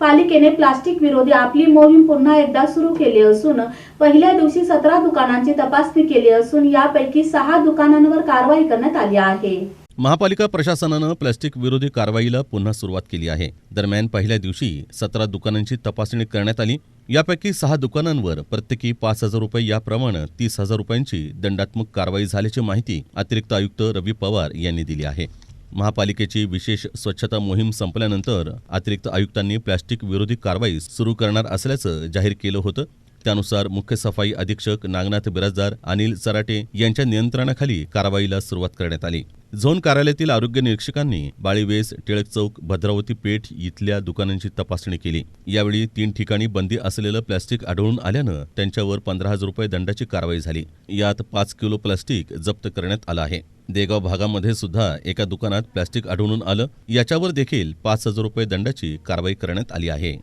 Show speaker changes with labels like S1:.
S1: पालिकेने प्लास्टिक विरोधी आपली मोहीम पुन्हा एकदा सुरू केली असून पहिल्या दिवशी सतरा दुकानांची तपासणी केली असून यापैकी सहा दुकानांवर कारवाई करण्यात आली आहे.
S2: महापालिका प्रशासनानं प्लास्टिक विरोधी कारवाईला पुन्हा सुरुवात केली आहे. दरम्यान पहिल्या दिवशी सतरा दुकानांची तपासणी करण्यात आली. यापैकी सहा दुकानांवर प्रत्येकी पाच हजार रुपये याप्रमाणे तीस हजार रुपयांची दंडात्मक कारवाई झाल्याची माहिती अतिरिक्त आयुक्त रवी पवार यांनी दिली आहे. महापालिकेची विशेष स्वच्छता मोहीम संपल्यानंतर अतिरिक्त आयुक्तांनी प्लास्टिक विरोधी कारवाई सुरू करणार असल्याचं जाहीर केलं होतं. त्यानुसार मुख्य सफाई अधीक्षक नागनाथ बिराजदार अनिल चराटे यांच्या नियंत्रणाखाली कारवाईला सुरुवात करण्यात आली. झोन कार्यालयातील आरोग्य निरीक्षकांनी बाळीवेस टिळक चौक भद्रावती पेठ इथल्या दुकानांची तपासणी केली. यावेळी तीन ठिकाणी बंदी असलेलं प्लास्टिक आढळून आल्यानं त्यांच्यावर पंधरा हजार रुपये दंडाची कारवाई झाली. यात पाच किलो प्लास्टिक जप्त करण्यात आलं आहे. देगाव भागामध्ये सुद्धा एका दुकानात प्लास्टिक आढळून आलं. याच्यावर देखील पाच हजार रुपये दंडाची कारवाई करण्यात आली आहे.